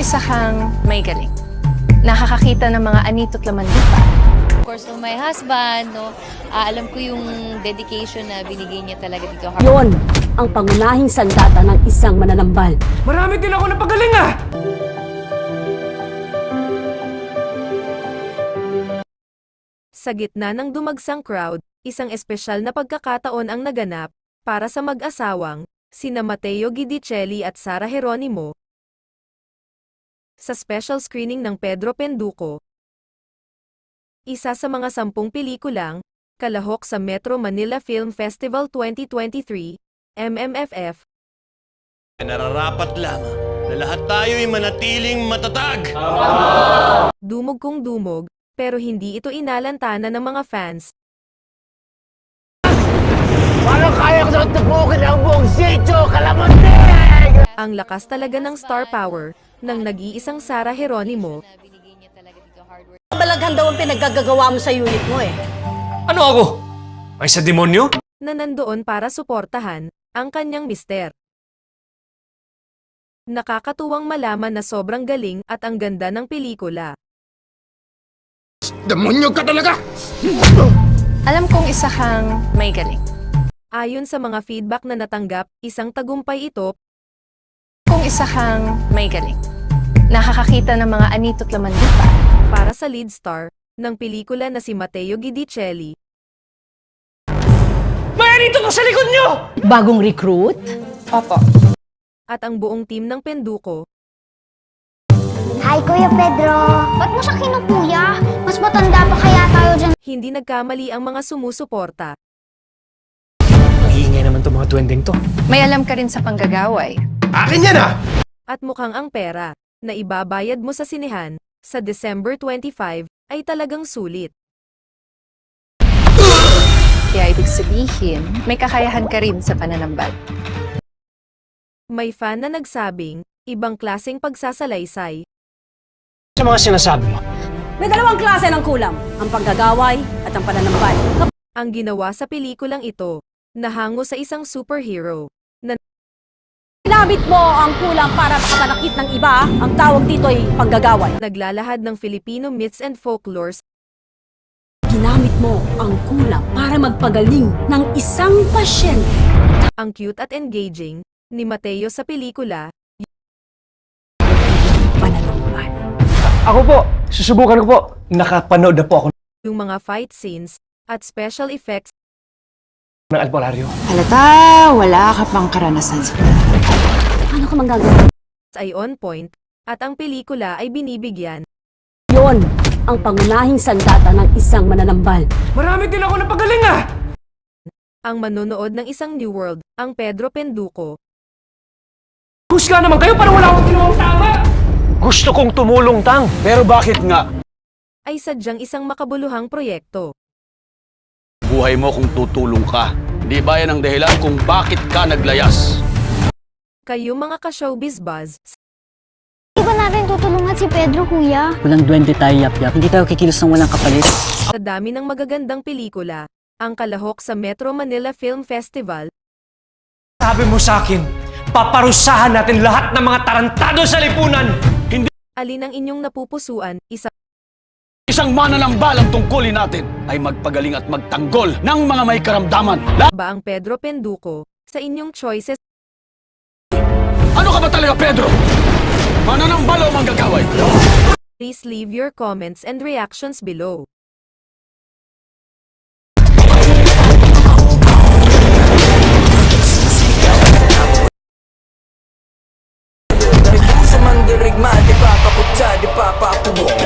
isa kang may galing. Nakakakita ng mga anito't laman lupa. Of course, no, my husband, no, ah, alam ko yung dedication na binigay niya talaga dito. Yon ang pangunahing sandata ng isang mananambal. Marami din ako napagaling ah! Sa gitna ng dumagsang crowd, isang espesyal na pagkakataon ang naganap para sa mag-asawang sina Matteo Guidicelli at Sara Geronimo. Sa special screening ng Pedro Penduko, isa sa mga sampung pelikulang kalahok sa Metro Manila Film Festival 2023, MMFF, Nararapat lamang na lahat tayo'y manatiling matatag. dumog kong dumog, pero hindi ito inalantana ng mga fans. Paano kaya ko sa tupukin ang buong sityo, kalamantig? Ang lakas talaga ng star power ng nag-iisang Sara Geronimo Na binigay niya talaga dito hard work. Balaghan daw ang pinaggagawa mo sa unit mo eh. Ano ako? Ay sa demonyo? na nandoon para suportahan ang kanyang mister. Nakakatuwang malaman na sobrang galing at ang ganda ng pelikula. Demonyo ka talaga! Alam kong isa kang may galing. Ayon sa mga feedback na natanggap, isang tagumpay ito Kung isa kang may galing. Nakakakita ng mga anito't laman lupa. para sa lead star ng pelikula na si Matteo Guidicelli. May anito ka sa likod nyo! Bagong recruit? at ang buong team ng Penduko, Hi, Kuya Pedro. Ba't mo siya kinukuya? Mas matanda pa kaya tayo dyan. hindi nagkamali ang mga sumusuporta. Ang ingay naman to mga tuwending to. May alam ka rin sa panggagaway. Akin yan ah! At mukhang ang pera na ibabayad mo sa sinehan sa December 25 ay talagang sulit. Kaya ibig sabihin, may kakayahan ka rin sa pananambal. May fan na nagsabing, ibang klaseng pagsasalaysay Sa mga sinasabi mo. May dalawang klase ng kulam, ang panggagaway at ang pananambal. ang ginawa sa pelikulang ito, nahango sa isang superhero. Ginamit mo ang kulam para makapanakit ng iba, ang tawag dito ay panggagaway. Naglalahad ng Filipino myths and folklores Ginamit mo ang kulam para magpagaling ng isang pasyente. ang cute at engaging ni Mateo sa pelikula, Pananambal. Ako po, susubukan ko po. Nakapanood na po ako yung mga fight scenes at special effects ng albularyo. Halata, wala ka pang karanasan sa Ano ka manggagawa? ay on point at ang pelikula ay binibigyan Yon ang pangunahing sandata ng isang mananambal. Marami din ako napagaling ah! ang manonood ng isang New World, ang Pedro Penduko, Husga naman kayo para wala akong ginawang tama! Gusto kong tumulong tang. Pero bakit nga? ay sadyang isang makabuluhang proyekto. Buhay mo kung tutulong ka. Di ba yan ang dahilan kung bakit ka naglayas? Kayo mga ka-showbiz buzz, Hindi ba natin tutulungan si Pedro, Kuya? Walang duwende tayo yap-yap. Hindi tayo kikilos ng walang kapalit. sa dami ng magagandang pelikula, ang kalahok sa Metro Manila Film Festival Sabi mo sa akin, paparusahan natin lahat ng mga tarantado sa lipunan! alin ang inyong napupusuan, isa Isang mananambal ang tungkulin natin ay magpagaling at magtanggol ng mga may karamdaman. La- ba ang Pedro Penduko sa inyong choices ano ka ba talaga, Pedro? Mananambal o manggagaway? Please leave your comments and reactions below. Sa mandirigma, di pa pakutsa, di pa papubo